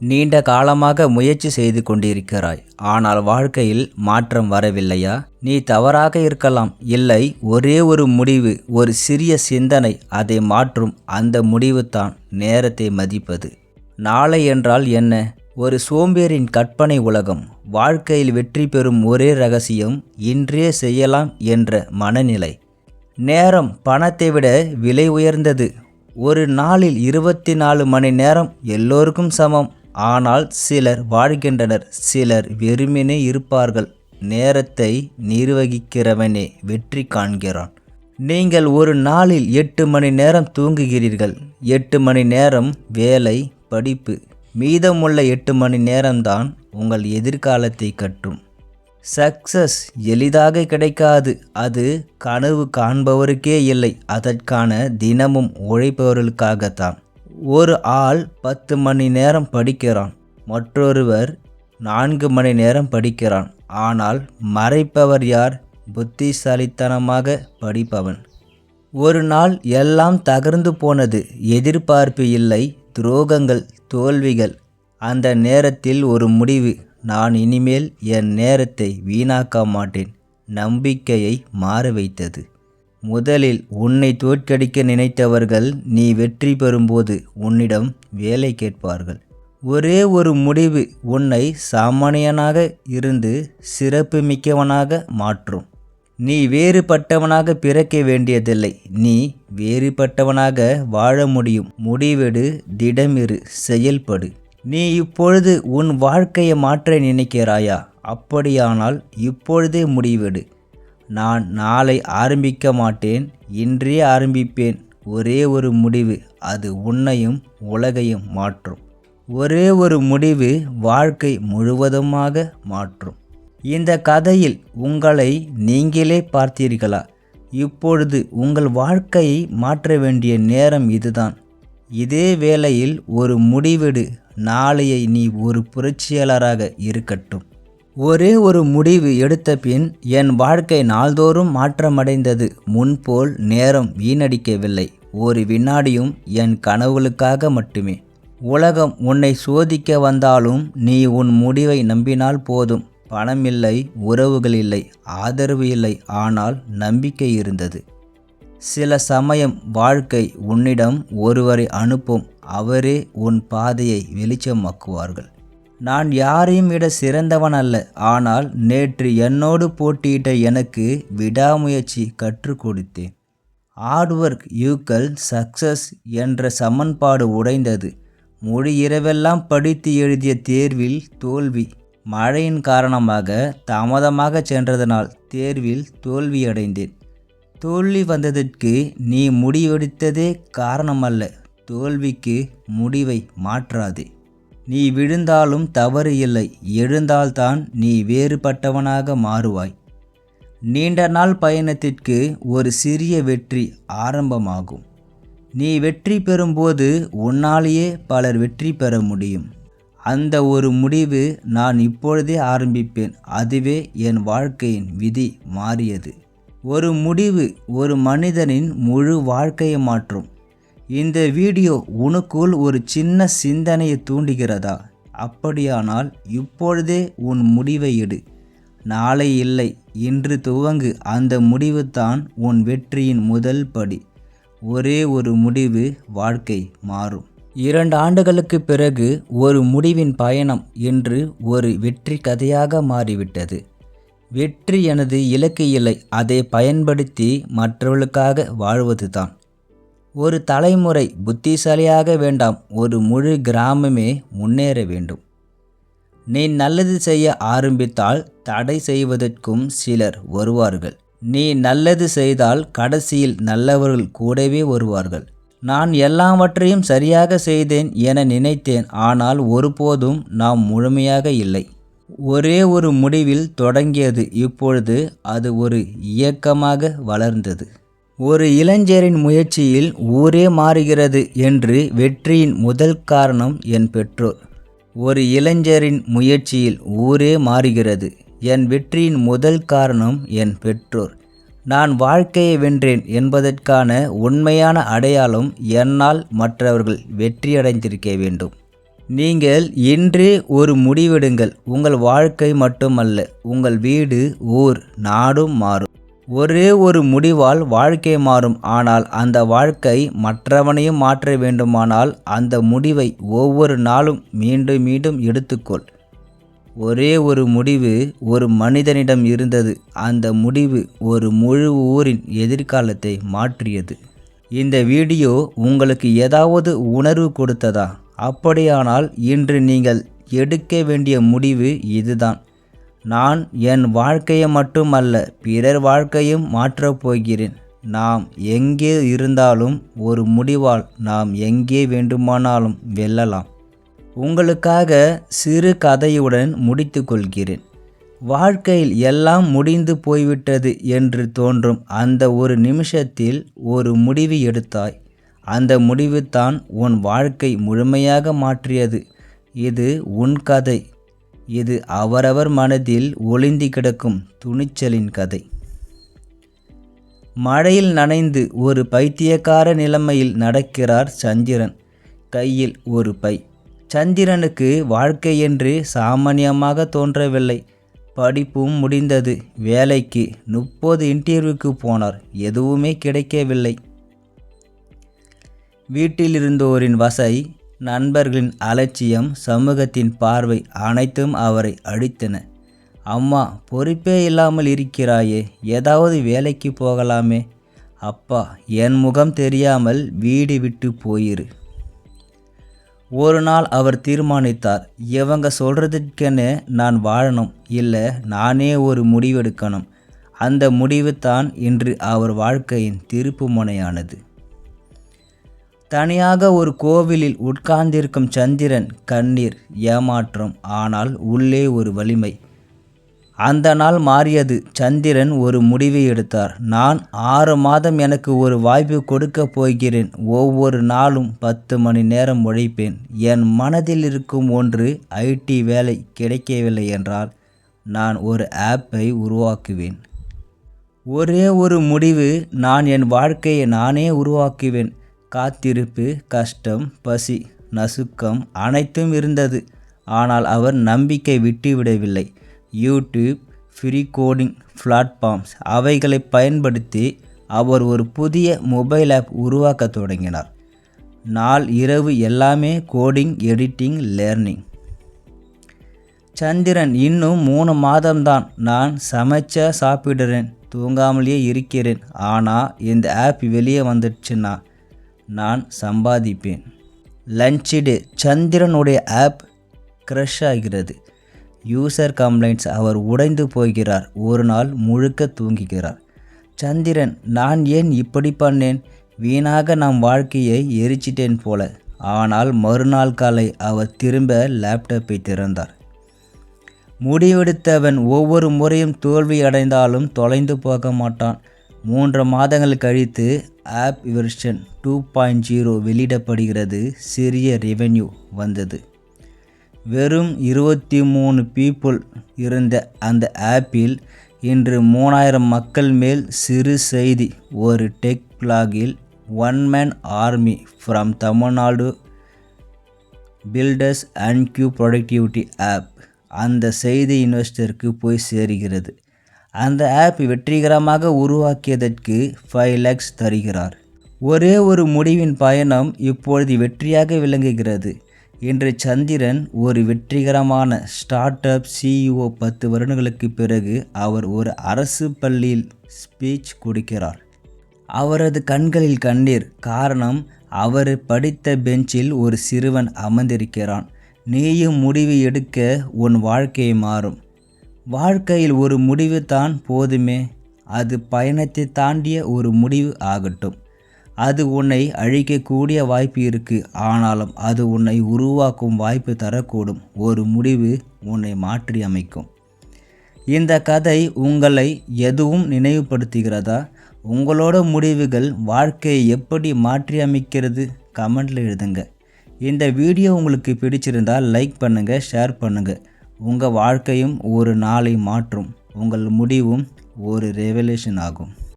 நீண்ட காலமாக முயற்சி செய்து கொண்டிருக்கிறாய். ஆனால் வாழ்க்கையில் மாற்றம் வரவில்லையா? நீ தவறாக இருக்கலாம். இல்லை ஒரே ஒரு முடிவு ஒரு சிறிய சிந்தனை அதை மாற்றும் அந்த முடிவு தான் நேரத்தை மதிப்பது. நாளை என்றால் என்ன? ஒரு சோம்பேறின் கற்பனை உலகம். வாழ்க்கையில் வெற்றி பெறும் ஒரே ரகசியம் இன்றே செய்யலாம் என்ற மனநிலை. நேரம் பணத்தை விட விலை உயர்ந்தது. ஒரு நாளில் இருபத்தி நாலு மணி நேரம் எல்லோருக்கும் சமம். ஆனால் சிலர் வாழ்கின்றனர் சிலர் வெறுமனே இருப்பார்கள். நேரத்தை நிர்வகிக்கிறவனே வெற்றி காண்கிறான். நீங்கள் ஒரு நாளில் எட்டு மணி நேரம் தூங்குகிறீர்கள். எட்டு மணி நேரம் வேலை படிப்பு. மீதமுள்ள எட்டு மணி நேரம்தான் உங்கள் எதிர்காலத்தை கட்டும். சக்சஸ் எளிதாக கிடைக்காது. அது கனவு காண்பவருக்கே இல்லை. அதற்கான தினமும் உழைப்பவர்களுக்காகத்தான். ஒரு ஆள் பத்து மணி நேரம் படிக்கிறான் மற்றொருவர் நான்கு மணி நேரம் படிக்கிறான். ஆனால் மறைப்பவர் யார்? புத்திசாலித்தனமாக படிப்பவன். ஒரு நாள் எல்லாம் தகர்ந்து போனது எதிர்பார்ப்பு இல்லை துரோகங்கள் தோல்விகள். அந்த நேரத்தில் ஒரு முடிவு நான் இனிமேல் என் நேரத்தை வீணாக்க மாட்டேன் நம்பிக்கையை மாற வைத்தது. முதலில் உன்னை தோற்கடிக்க நினைத்தவர்கள் நீ வெற்றி பெறும்போது உன்னிடம் வேலை கேட்பார்கள். ஒரே ஒரு முடிவு உன்னை சாமானியனாக இருந்து சிறப்பு மிக்கவனாக மாற்றும். நீ வேறுபட்டவனாக பிறக்க வேண்டியதில்லை. நீ வேறுபட்டவனாக வாழ முடியும். முடிவெடு திடமிரு செயல்படு. நீ இப்பொழுது உன் வாழ்க்கையை மாற்ற நினைக்கிறாயா? அப்படியானால் இப்பொழுதே முடிவெடு. நான் நாளை ஆரம்பிக்க மாட்டேன் இன்றே ஆரம்பிப்பேன். ஒரே ஒரு முடிவு அது உன்னையும் உலகையும் மாற்றும். ஒரே ஒரு முடிவு வாழ்க்கை முழுவதுமாக மாற்றும். இந்த கதையில் உங்களை நீங்களே பார்த்தீர்களா? இப்பொழுது உங்கள் வாழ்க்கையை மாற்ற வேண்டிய நேரம் இதுதான். இதே வேளையில் ஒரு முடிவெடு. நாளையை நீ ஒரு புரட்சியாளராக இருக்கட்டும். ஒரே ஒரு முடிவு எடுத்த பின் என் வாழ்க்கை நாள்தோறும் மாற்றமடைந்தது. முன்போல் நேரம் வீணடிக்கவில்லை. ஒரு வினாடியும் என் கனவுகளுக்காக மட்டுமே. உலகம் உன்னை சோதிக்க வந்தாலும் நீ உன் முடிவை நம்பினால் போதும். பணம் இல்லை உறவுகள் இல்லை ஆதரவு இல்லை ஆனால் நம்பிக்கை இருந்தது. சில சமயம் வாழ்க்கை உன்னிடம் ஒருவரை அனுப்பும். அவரே உன் பாதையை வெளிச்சமாக்குவார்கள். நான் யாரையும் விட சிறந்தவன் அல்ல. ஆனால் நேற்று என்னோடு போட்டியிட்ட எனக்கு விடாமுயற்சி கற்றுக் கொடுத்தேன். ஹார்ட் ஒர்க் யூக்கல் சக்சஸ் என்ற சமன்பாடு உடைந்தது. மொழி இரவெல்லாம் படித்து எழுதிய தேர்வில் தோல்வி மழையின் காரணமாக தாமதமாக சென்றதனால் தேர்வில் தோல்வியடைந்தேன் தோல்வி வந்ததற்கு நீ முடிவெடுத்ததே காரணமல்ல. தோல்விக்கு முடிவை மாற்றாதே. நீ விழுந்தாலும் தவறு இல்லை. எழுந்தால்தான் நீ வேறுபட்டவனாக மாறுவாய். நீண்ட நாள் பயணத்திற்கு ஒரு சிறிய வெற்றி ஆரம்பமாகும். நீ வெற்றி பெறும்போது உன்னாலேயே பலர் வெற்றி பெற முடியும். அந்த ஒரு முடிவு நான் இப்பொழுதே ஆரம்பிப்பேன். அதுவே என் வாழ்க்கையின் விதி மாறியது. ஒரு முடிவு ஒரு மனிதனின் முழு வாழ்க்கையை மாற்றும். இந்த வீடியோ உனக்குள் ஒரு சின்ன சிந்தனையை தூண்டுகிறதா? அப்படியானால் இப்பொழுதே உன் முடிவை எடு. நாளை இல்லை இன்று துவங்கு. அந்த முடிவு தான் உன் வெற்றியின் முதல் படி. ஒரே ஒரு முடிவு வாழ்க்கை மாறும். இரண்டு ஆண்டுகளுக்கு பிறகு ஒரு முடிவின் பயணம் என்று ஒரு வெற்றி கதையாக மாறிவிட்டது. வெற்றி எனது இலக்கு இல்லை அதை பயன்படுத்தி மற்றவர்களுக்காக வாழ்வதுதான். ஒரு தலைமுறை புத்திசாலியாக வேண்டாம் ஒரு முழு கிராமமே முன்னேற வேண்டும். நீ நல்லது செய்ய ஆரம்பித்தால் தடை செய்வதற்கும் சிலர் வருவார்கள். நீ நல்லது செய்தால் கடைசியில் நல்லவர்கள் கூடவே வருவார்கள். நான் எல்லாவற்றையும் சரியாக செய்தேன் என நினைத்தேன் ஆனால் ஒருபோதும் நாம் முழுமையாக இல்லை. ஒரே ஒரு முடிவில் தொடங்கியது இப்பொழுது அது ஒரு இயக்கமாக வளர்ந்தது. ஒரு இளைஞரின் முயற்சியில் ஊரே மாறுகிறது என்று வெற்றியின் முதல் காரணம் என் பெற்றோர். ஒரு இளைஞரின் முயற்சியில் ஊரே மாறுகிறது என் வெற்றியின் முதல் காரணம் என் பெற்றோர். நான் வாழ்க்கையை வென்றேன் என்பதற்கான உண்மையான அடையாளம் என்னால் மற்றவர்கள் வெற்றியடைந்திருக்க வேண்டும். நீங்கள் இன்றே ஒரு முடிவெடுங்கள். உங்கள் வாழ்க்கை மட்டுமல்ல உங்கள் வீடு ஊர் நாடும் மாறும். ஒரே ஒரு முடிவால் வாழ்க்கை மாறும். ஆனால் அந்த வாழ்க்கை மற்றவனையும் மாற்ற வேண்டுமானால் அந்த முடிவை ஒவ்வொரு நாளும் மீண்டும் மீண்டும் எடுத்துக்கொள். ஒரே ஒரு முடிவு ஒரு மனிதனிடம் இருந்தது. அந்த முடிவு ஒரு முழு ஊரின் எதிர்காலத்தை மாற்றியது. இந்த வீடியோ உங்களுக்கு ஏதாவது உணர்வு கொடுத்ததா? அப்படியானால் இன்று நீங்கள் எடுக்க வேண்டிய முடிவு இதுதான். நான் என் வாழ்க்கையை மட்டுமல்ல பிறர் வாழ்க்கையும் மாற்றப் போகிறேன். நாம் எங்கே இருந்தாலும் ஒரு முடிவால் நாம் எங்கே வேண்டுமானாலும் வெல்லலாம். உங்களுக்காக சிறு கதையுடன் முடித்து கொள்கிறேன். வாழ்க்கையில் எல்லாம் முடிந்து போய்விட்டது என்று தோன்றும் அந்த ஒரு நிமிஷத்தில் ஒரு முடிவு எடுத்தாய். அந்த முடிவு தான் உன் வாழ்க்கை முழுமையாக மாற்றியது. இது உன் கதை. இது அவரவர் மனதில் ஒளிந்து கிடக்கும் துணிச்சலின் கதை. மழையில் நனைந்து ஒரு பைத்தியக்கார நிலைமையில் நடக்கிறார் சந்திரன். கையில் ஒரு பை. சந்திரனுக்கு வாழ்க்கை என்று சாமானியமாக தோன்றவில்லை. படிப்பும் முடிந்தது. வேலைக்கு முப்பது இன்டர்வியூக்கு போனார். எதுவுமே கிடைக்கவில்லை. வீட்டிலிருந்தோரின் வசை நண்பர்களின் அலட்சியம் சமூகத்தின் பார்வை அனைத்தும் அவரை அழித்தன அம்மா பொறுப்பே இல்லாமல் இருக்கிறாயே ஏதாவது வேலைக்கு போகலாமே? அப்பா என் முகம் தெரியாமல் வீடு விட்டு போயிரு ஒரு நாள் அவர் தீர்மானித்தார். இவங்க சொல்கிறதுக்கென நான் வாழணும். இல்லை நானே ஒரு முடிவெடுக்கணும். அந்த முடிவு தான் இன்று அவர் வாழ்க்கையின் திருப்பு முனையானது. தனியாக ஒரு கோவிலில் உட்கார்ந்திருக்கும் சந்திரன் கண்ணீர் ஏமாற்றம். ஆனால் உள்ளே ஒரு வலிமை. அந்த நாள் மாறியது. சந்திரன் ஒரு முடிவை எடுத்தார். நான் ஆறு மாதம் எனக்கு ஒரு வாய்ப்பு கொடுக்க போகிறேன். ஒவ்வொரு நாளும் பத்து மணி நேரம் உழைப்பேன். என் மனதில் இருக்கும் ஒன்று ஐடி வேலை கிடைக்கவில்லை என்றால் நான் ஒரு ஆப்பை உருவாக்குவேன். ஒரே ஒரு முடிவு நான் என் வாழ்க்கையை நானே உருவாக்குவேன். காத்திருப்பு கஷ்டம் பசி நசுக்கம் அனைத்தும் இருந்தது. ஆனால் அவர் நம்பிக்கை விட்டுவிடவில்லை. யூடியூப் ஃப்ரீ கோடிங் பிளாட்ஃபார்ம்ஸ் அவைகளை பயன்படுத்தி அவர் ஒரு புதிய மொபைல் ஆப் உருவாக்க தொடங்கினார். நாள் இரவு எல்லாமே கோடிங் எடிட்டிங் லேர்னிங். சந்திரன் இன்னும் மூணு மாதம்தான். நான் சமைச்ச சாப்பிடுறேன் தூங்காமலேயே இருக்கிறேன். ஆனால் இந்த ஆப் வெளியே வந்துடுச்சுன்னா? நான் சம்பாதிப்பேன். லஞ்சிடு சந்திரனுடைய ஆப் க்ரஷ் ஆகிறது. யூசர் கம்ப்ளைண்ட்ஸ் அவர் உடைந்து போகிறார். ஒரு நாள் முழுக்க தூங்குகிறார். சந்திரன் நான் ஏன் இப்படி பண்ணேன்? வீணாக நம் வாழ்க்கையை எரிச்சிட்டேன் போல. ஆனால் மறுநாள் காலை அவர் திரும்ப லேப்டாப்பை திறந்தார். முடிவெடுத்தவன் ஒவ்வொரு முறையும் தோல்வி அடைந்தாலும் தொலைந்து போக மாட்டான். மூன்று மாதங்கள் கழித்து app version two point zero வெளியிடப்படுகிறது. சிறிய ரெவென்யூ வந்தது. வெறும் இருபத்தி மூணு பீப்புள் இருந்த அந்த ஆப்பில் இன்று மூணாயிரம் மக்கள் மேல் சிறு செய்தி ஒரு tech பிளாகில் one man army from Tamil Nadu builders and Q productivity app அந்த செய்தி இன்வெஸ்டருக்கு போய் சேருகிறது. அந்த ஆப் வெற்றிகரமாக உருவாக்கியதற்கு ஃபைவ் லேக்ஸ் தருகிறார். ஒரே ஒரு முடிவின் பயணம் இப்பொழுது வெற்றியாக விளங்குகிறது இன்று சந்திரன் ஒரு வெற்றிகரமான ஸ்டார்ட் அப் சிஇஓ பத்து வருடங்களுக்கு பிறகு அவர் ஒரு அரசு பள்ளியில் ஸ்பீச் கொடுக்கிறார். அவரது கண்களில் கண்ணீர் காரணம் அவர் படித்த பெஞ்சில் ஒரு சிறுவன் அமர்ந்திருக்கிறான். நீயும் முடிவு எடுக்க உன் வாழ்க்கையை மாறும். வாழ்க்கையில் ஒரு முடிவு தான் போதுமே. அது பயணத்தை தாண்டிய ஒரு முடிவு ஆகட்டும். அது உன்னை அழிக்கக்கூடிய வாய்ப்பு இருக்குது ஆனாலும் அது உன்னை உருவாக்கும் வாய்ப்பு தரக்கூடும். ஒரு முடிவு உன்னை மாற்றி அமைக்கும். இந்த கதை உங்களை எதுவும் நினைவுபடுத்துகிறதா? உங்களோட முடிவுகள் வாழ்க்கையை எப்படி மாற்றி அமைக்கிறது? கமெண்டில் எழுதுங்க. இந்த வீடியோ உங்களுக்கு பிடிச்சிருந்தால் லைக் பண்ணுங்கள் ஷேர் பண்ணுங்கள் உங்கள் வாழ்க்கையும் ஒரு நாளை மாற்றும். உங்கள் முடிவும் ஒரு ரெவலேஷன் ஆகும்.